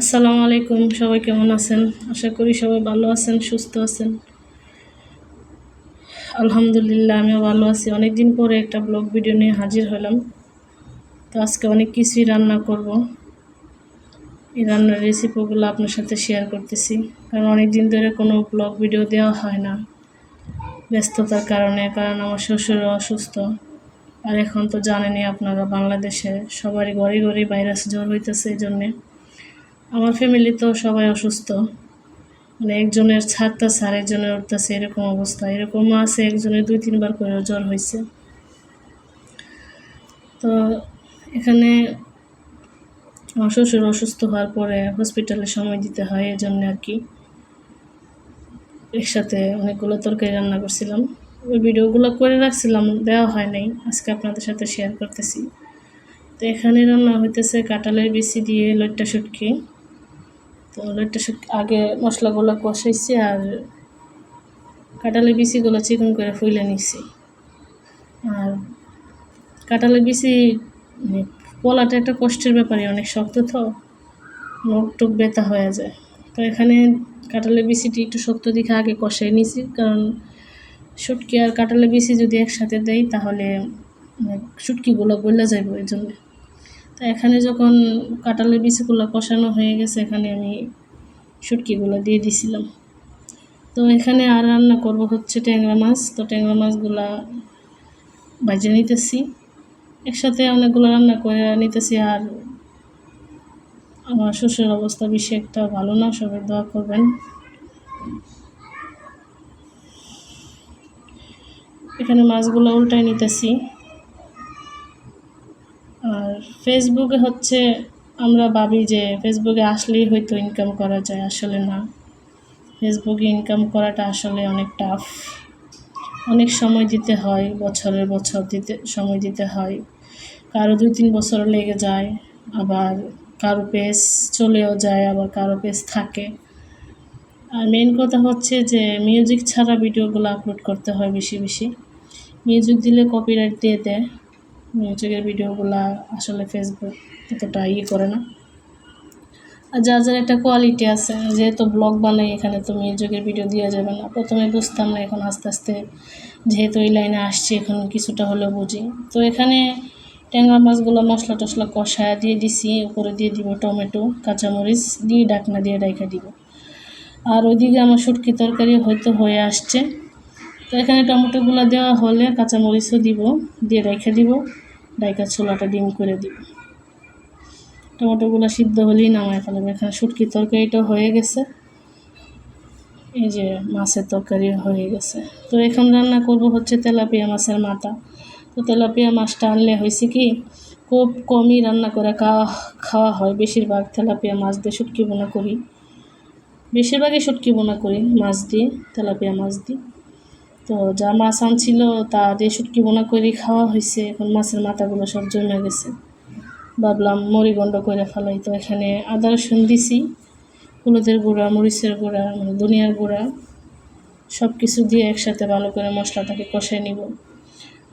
আসসালামু আলাইকুম, সবাই কেমন আছেন? আশা করি সবাই ভালো আছেন, সুস্থ আছেন। আলহামদুলিল্লাহ, আমিও ভালো আছি। অনেক দিন পরে একটা ব্লগ ভিডিও নিয়ে হাজির হলাম। তো আজকে অনেক কিছুই রান্না করব। এই রান্নার রেসিপিগুলো আপনার সাথে শেয়ার করতেছি। কারণ অনেক দিন ধরে কোনো ব্লগ ভিডিও দেওয়া হয় না। ব্যস্ততার কারণে, কারণ আমার শ্বশুর অসুস্থ। আর এখন তো জানেনি আপনারা, বাংলাদেশে সবারই ঘরে ঘরে ভাইরাস জ্বর হইতেছে এই জন্যে। আমার ফ্যামিলি তো সবাই অসুস্থ। মানে একজনের ছাড়তা ছাড় একজনের উঠতেছে, এরকম অবস্থা। এরকম আছে, একজনের দুই, তিনবার করে জ্বর হয়েছে তো এখানে আমার শ্বশুর অসুস্থ হওয়ার পরে হসপিটালে সময় দিতে হয় এই জন্য আর কি। একসাথে অনেকগুলো তরকারি রান্না করছিলাম। ওই ভিডিওগুলো করে রাখছিলাম, দেওয়া হয় নাই। আজকে আপনাদের সাথে শেয়ার করতেছি। তো এখানে রান্না হইতেছে কাঁঠালের বেশি দিয়ে লইট্টা শুটকি। তো লইট্টা শুটকি আগে মশলাগুলো কষাইছি আর কাঁঠালের বিচিগুলো চিকন করে ফুলে নিছি। আর কাঁঠালের বিচি মানে পলাটা একটা কষ্টের ব্যাপারে অনেক শক্ত তো নোক টুক ব্যথা হয়ে যায়। তো এখানে কাঁঠালের বিচিটি একটু শক্ত দিকে আগে কষাই নিছি, কারণ শুটকি আর কাঁঠালের বিচি যদি একসাথে দেয় তাহলে মানে শুটকিগুলো গলে যাবে ওই জন্য। তো এখানে যখন কাঁঠালের বিচিগুলো কষানো হয়ে গেছে, এখানে আমি শুটকিগুলো দিয়ে দিছিলাম। তো এখানে আর রান্না করব হচ্ছে ট্যাংরা মাছ। তো ট্যাংরা মাছগুলা বাজে নিতেছি। একসাথে অনেকগুলো রান্না করে নিতেছি আর আমার শ্বশুর অবস্থা বেশি একটা ভালো না, সবাই দোয়া করবেন। এখানে মাছগুলো উল্টায় নিতেছি। ফেসবুকে হচ্ছে আমরা ভাবি যে ফেসবুকে আসলেই হয়তো ইনকাম করা যায়, আসলে না। ফেসবুকে ইনকাম করাটা আসলে অনেক টাফ অনেক সময় দিতে হয়, বছরের বছর দিতে, সময় দিতে হয়। কারও দুই তিন বছর লেগে যায়, আবার কারও পেজ চলেও যায়, আবার কারও পেজ থাকে। আর মেন কথা হচ্ছে যে মিউজিক ছাড়া ভিডিওগুলো আপলোড করতে হয় বেশি বেশি। মিউজিক দিলে কপিরাইট দিয়ে দেয়। মিউজিকের ভিডিওগুলো আসলে ফেসবুক এতটা ইয়ে করে না। আর যার যার একটা কোয়ালিটি আছে, যেহেতু ব্লগ বানাই, এখানে তো মিউজিকের ভিডিও দেওয়া যাবে না। প্রথমে বুঝতাম না, এখন আস্তে আস্তে যেহেতু এই লাইনে আসছি, এখন কিছুটা হলেও বুঝি। তো এখানে ট্যাংরা মাছগুলো মশলা টশলা কষায় দিয়ে দিছি, উপরে দিয়ে দিব টমেটো, কাঁচামরিচ, দিয়ে ডাকনা দিয়ে ডাইকা দিব। আর ওইদিকে আমার শুটকি তরকারি হয়তো হয়ে আসছে। তো এখানে টমেটোগুলো দেওয়া হলে কাঁচামরিচও দিব, দিয়ে রেখে দিব। ডাইকা ছোলাটা ডিম করে দিব। টমেটোগুলো সিদ্ধ হলেই নামায় ফেলাবো। এখানে শুটকি তরকারিটা হয়ে গেছে। এই যে মাছের তরকারি হয়ে গেছে। তো এখন রান্না করব হচ্ছে তেলাপিয়া মাছের মাথা। তো তেলাপিয়া মাছটা আনলে হয়েছে কি, খুব কমই রান্না করে খাওয়া খাওয়া হয়। বেশিরভাগ তেলাপিয়া মাছ দিয়ে শুটকি বোনা করি। বেশিরভাগই শুটকি বোনা করি, মাছ দিয়ে, তেলাপিয়া মাছ দিয়ে। তো যা মাছ আনছিল তা দিয়ে শুটকি বোনা করে খাওয়া হয়েছে এখন মাছের মাথাগুলো সব জমে গেছে। ভাবলাম মরিগণ্ড করে ফেলাই, তো এখানে আদা রসুন দিছি, হলুদের গুঁড়া, মরিচের গুঁড়া মানে দুনিয়ার গুঁড়া সব কিছু দিয়ে একসাথে ভালো করে মশলাটাকে কষাই নিব।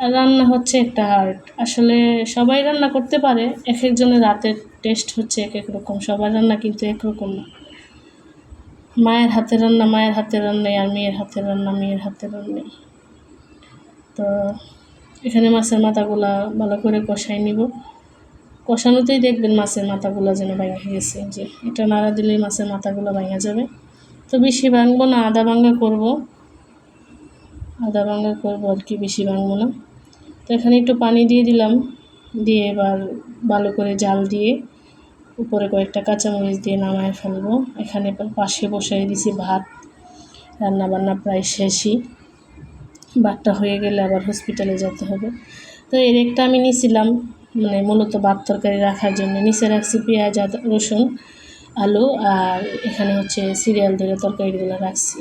আর রান্না হচ্ছে একটা আর্ট আসলে সবাই রান্না করতে পারে, এক একজনের রাতের টেস্ট হচ্ছে এক এক রকম, সবার রান্না কিন্তু একরকম না। মায়ের হাতের রান্না, মায়ের হাতের রান্নাই আর মেয়ের হাতের রান্না, মেয়ের হাতের রান্নাই। তো এখানে মাছের মাথাগুলা ভালো করে কষাই নিব। কষানোতেই দেখবেন মাছের মাথাগুলো যেন ভাঙা গেছে। যে, এটা নাড়া দিলেই মাছের মাথাগুলো ভাঙা যাবে। তো বেশি ভাঙবো না, আদা ভাঙা করব। আদা ভাঙা করব আর কি, বেশি ভাঙবো না। তো এখানে একটু পানি দিয়ে দিলাম। দিয়ে এবার ভালো করে জাল দিয়ে উপরে কয়েকটা কাঁচামরিচ দিয়ে নামায় ফেলব। এখানে পাশে বসাই দিছি ভাত। রান্না বান্না প্রায় শেষই। ভাতটা হয়ে গেলে আবার হসপিটালে যেতে হবে। তো এর একটা আমি নিছিলাম মানে মূলত ভাত তরকারি রাখার জন্য। নিচে রাখছি পেঁয়াজ রসুন, আলু, আর এখানে হচ্ছে সিরিয়াল ধরে তরকারিগুলো রাখছি।